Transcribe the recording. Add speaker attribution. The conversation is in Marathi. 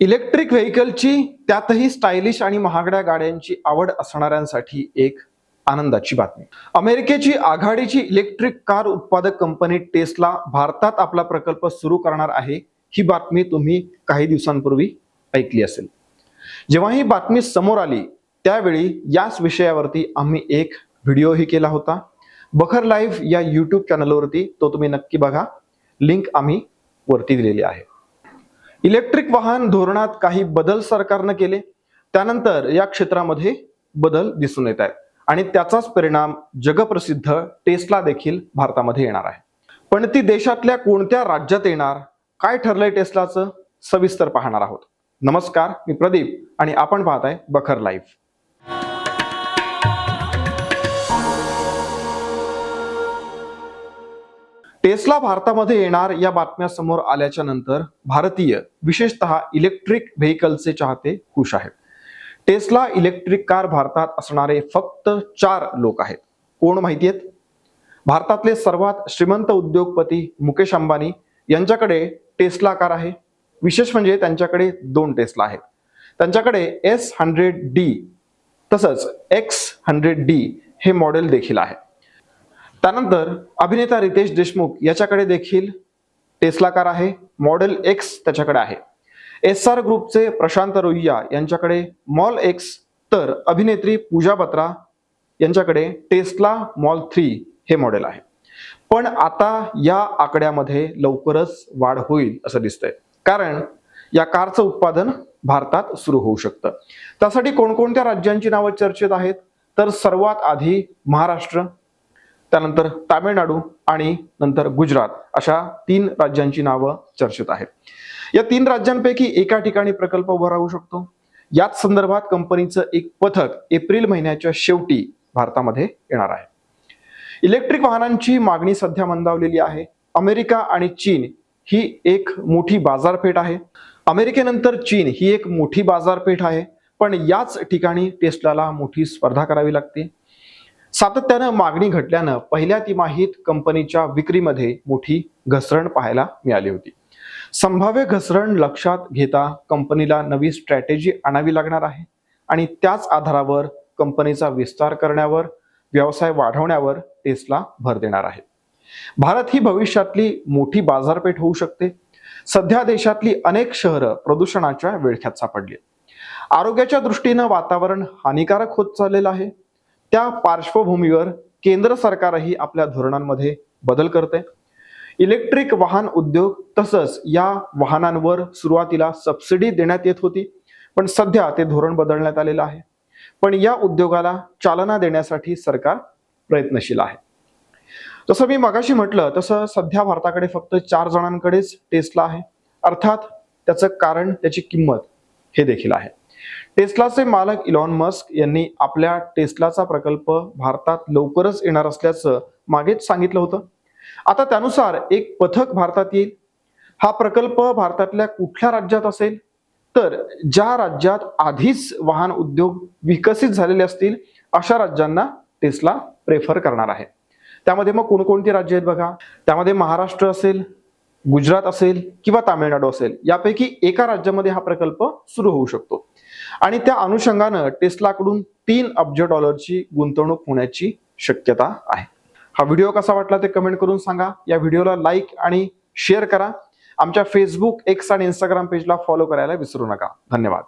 Speaker 1: इलेक्ट्रिक व्हेकलची त्यातही स्टायलिश आणि महागड्या गाड्यांची आवड असणाऱ्यांसाठी एक आनंदाची बातमी. अमेरिकेची आघाडीची इलेक्ट्रिक कार उत्पादक कंपनी टेस्ला भारतात आपला प्रकल्प सुरू करणार आहे ही बातमी तुम्ही काही दिवसांपूर्वी ऐकली असेल. जेव्हा ही बातमी समोर आली त्यावेळी याच विषयावरती आम्ही एक व्हिडिओही केला होता. बखर लाईव्ह या यूट्यूब चॅनलवरती तो तुम्ही नक्की बघा. लिंक आम्ही वरती दिलेली आहे. इलेक्ट्रिक वाहन धोरणात काही बदल सरकारनं केले. त्यानंतर या क्षेत्रामध्ये बदल दिसून येत आहेत. आणि त्याचाच परिणाम जगप्रसिद्ध टेस्टला देखील भारतामध्ये येणार आहे. पण ती देशातल्या कोणत्या राज्यात येणार काय ठरलंय टेस्लाचं सविस्तर पाहणार आहोत. नमस्कार मी प्रदीप आणि आपण पाहताय बखर लाईव्ह. टेस्ला भारतामध्ये येणार या बातम्या समोर आल्याच्यानंतर भारतीय विशेषतः इलेक्ट्रिक व्हेकलचे चाहते खुश आहेत. टेस्ला इलेक्ट्रिक कार भारतात असणारे फक्त चार लोक आहेत. कोण माहिती आहेत? भारतातले सर्वात श्रीमंत उद्योगपती मुकेश अंबानी यांच्याकडे टेस्ला कार आहे. विशेष म्हणजे त्यांच्याकडे दोन टेस्ला आहेत. त्यांच्याकडे एस हंड्रेड डी तसंच एक्स हंड्रेड डी हे मॉडेल देखील आहे त्यानंतर अभिनेता रितेश देशमुख याच्याकडे देखील टेस्ला कार आहे. मॉडेल एक्स त्याच्याकडे आहे. एस आर ग्रुपचे प्रशांत रोहिया यांच्याकडे मॉल एक्स तर अभिनेत्री पूजा बत्रा यांच्याकडे टेस्ला मॉल थ्री हे मॉडेल आहे. पण आता या आकड्यामध्ये लवकरच वाढ होईल असं दिसतंय. कारण या कारचं उत्पादन भारतात सुरू होऊ शकतं. त्यासाठी कोणकोणत्या राज्यांची नावं चर्चेत आहेत? तर सर्वात आधी महाराष्ट्र त्यानंतर तामिळनाडू आणि नंतर गुजरात अशा तीन राज्यांची नावं चर्चेत आहेत. या तीन राज्यांपैकी एका ठिकाणी प्रकल्प उभा राहू शकतो. याच संदर्भात कंपनीचं एक पथक एप्रिल महिन्याच्या शेवटी भारतामध्ये येणार आहे. इलेक्ट्रिक वाहनांची मागणी सध्या मंदावलेली आहे. अमेरिका आणि चीन ही एक मोठी बाजारपेठ आहे. अमेरिकेनंतर चीन ही एक मोठी बाजारपेठ आहे. पण याच ठिकाणी टेस्लाला मोठी स्पर्धा करावी लागते. सातत्यानं मागणी घटल्यानं पहिल्या तिमाहीत कंपनीच्या विक्रीमध्ये मोठी घसरण पाहायला मिळाली होती. संभाव्य घसरण लक्षात घेता कंपनीला नवी स्ट्रॅटेजी आणावी लागणार आहे आणि त्याच आधारावर कंपनीचा विस्तार करण्यावर व्यवसाय वाढवण्यावर टेस्ला भर देणार आहे. भारत ही भविष्यातली मोठी बाजारपेठ होऊ शकते. सध्या देशातली अनेक शहरं प्रदूषणाच्या विळख्यात सापडली आरोग्याच्या दृष्टीनं वातावरण हानिकारक होत चाललेलं आहे. त्या पार्श्वभूमीवर केंद्र सरकारही आपल्या धोरणांमध्ये बदल करते. इलेक्ट्रिक वाहन उद्योग तसंच या वाहनांवर सुरुवातीला सबसिडी देण्यात येत होती पण सध्या ते धोरण बदलण्यात आलेलं आहे. पण या उद्योगाला चालना देण्यासाठी सरकार प्रयत्नशील आहे. जसं मी मगाशी म्हटलं तसं सध्या भारताकडे फक्त चार जणांकडेच टेस्ला आहे. अर्थात त्याचं कारण त्याची किंमत हे देखील आहे. टेस्लाचे मालक इलॉन मस्क यांनी आपल्या टेस्लाचा प्रकल्प भारतात लवकरच येणार असल्याचं मागेच सांगितलं होतं. आता त्यानुसार एक पथक भारतात येईल. हा प्रकल्प भारतातल्या कुठल्या राज्यात असेल? तर ज्या राज्यात आधीच वाहन उद्योग विकसित झालेले असतील अशा राज्यांना टेस्ला प्रेफर करणार आहे. त्यामध्ये मग कोणकोणती राज्य आहेत बघा? त्यामध्ये महाराष्ट्र असेल गुजरात असेल किंवा तामिळनाडू असेल. यापैकी एका राज्यामध्ये हा प्रकल्प सुरू होऊ शकतो. आणि त्या अनुषंगानं टेस्लाकडून तीन अब्ज डॉलरची गुंतवणूक होण्याची शक्यता आहे. हा व्हिडिओ कसा वाटला ते कमेंट करून सांगा. या व्हिडिओला लाईक आणि शेअर करा. आमच्या फेसबुक एक्स आणि इंस्टाग्राम पेजला फॉलो करायला विसरू नका. धन्यवाद.